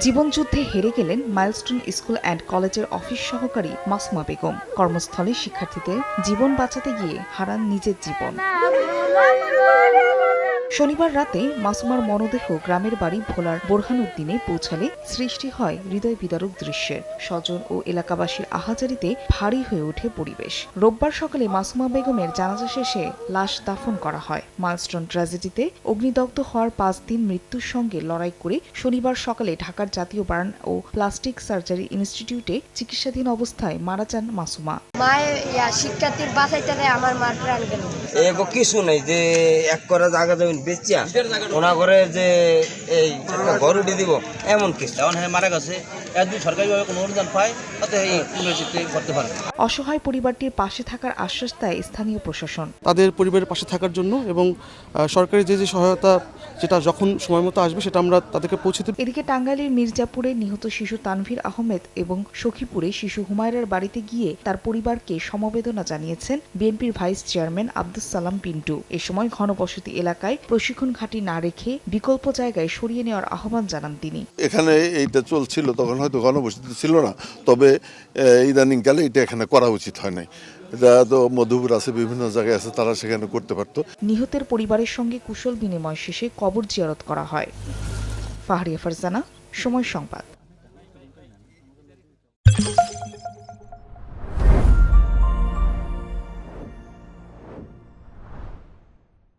জীবনযুদ্ধে হেরে গেলেন milestone school and কলেজের অফিস সহকারী মাসুমা বেগম। কর্মস্থলে শিক্ষার্থীদের জীবন বাঁচাতে গিয়ে হারান নিজের জীবন। শনিবার রাতে মাসুমার মরদেহ গ্রামের বাড়ি ভোলার বোরহানুদ্দিনে পৌঁছালে সৃষ্টি হয় হৃদয় বিদারক দৃশ্যের। স্বজন ও এলাকাবাসীর আহাজারিতে ভারী হয়ে ওঠে পরিবেশ। রোববার সকালে মাসুমা বেগমের জানাজা শেষে লাশ দাফন করা হয়। মাইলস্টোন ট্র্যাজেডিতে অগ্নিদগ্ধ হওয়ার পাঁচ দিন মৃত্যুর সঙ্গে লড়াই করে শনিবার সকালে ঢাকার জাতীয় বার্ন ও প্লাস্টিক সার্জারি ইনস্টিটিউটে চিকিৎসাধীন অবস্থায় মারা যান মাসুমা। মায়ের শিক্ষার্থীর বাঁচাইতে দেয় আমার মার প্রাণ গেল। কিছু নেই যে এক করে জায়গা জমিন। বেচিয়া ওনা করে যে এই গরুটি দিব এমন কি যেমন হ্যাঁ মারা গেছে। যদি সরকারিভাবে কোনো অনুদান পায় তাতে এই ইউনিভার্সিটি করতে পারে অসহায় পরিবারটির পাশে থাকার আশ্বাস দেয় স্থানীয় প্রশাসন। তাদের পরিবারের পাশে থাকার জন্য এবং সরকারি যে যে সহায়তা যেটা যখন সময় মতো আসবে সেটা আমরা তাদেরকে পৌঁছে দেব। এদিকে টাঙ্গাইলের মির্জাপুরে নিহত শিশু তানভীর আহমেদ এবং সখীপুরে শিশু হুমায়রার বাড়িতে গিয়ে তার পরিবারকে সমবেদনা জানিয়েছেন বিএনপির ভাইস চেয়ারম্যান আব্দুস সালাম পিন্টু। এ সময় ঘনবসতি এলাকায় প্রশিক্ষণ ঘাঁটি না রেখে বিকল্প জায়গায় সরিয়ে নেওয়ার আহ্বান জানান তিনি। এখানে এইটা চলছিল তখন হয়তো গণবসতি ছিল না, তবে ইদানিংকালে এটা এখানে করা উচিত হয় নাই। যারা তো মধুপুর আছে, বিভিন্ন জায়গায় আছে, তারা সেখানে করতে পারতো। নিহতের পরিবারের সঙ্গে কুশল বিনিময় শেষে কবর জিয়ারত করা হয়। ফাহরিয়া ফারজানা, সময় সংবাদ।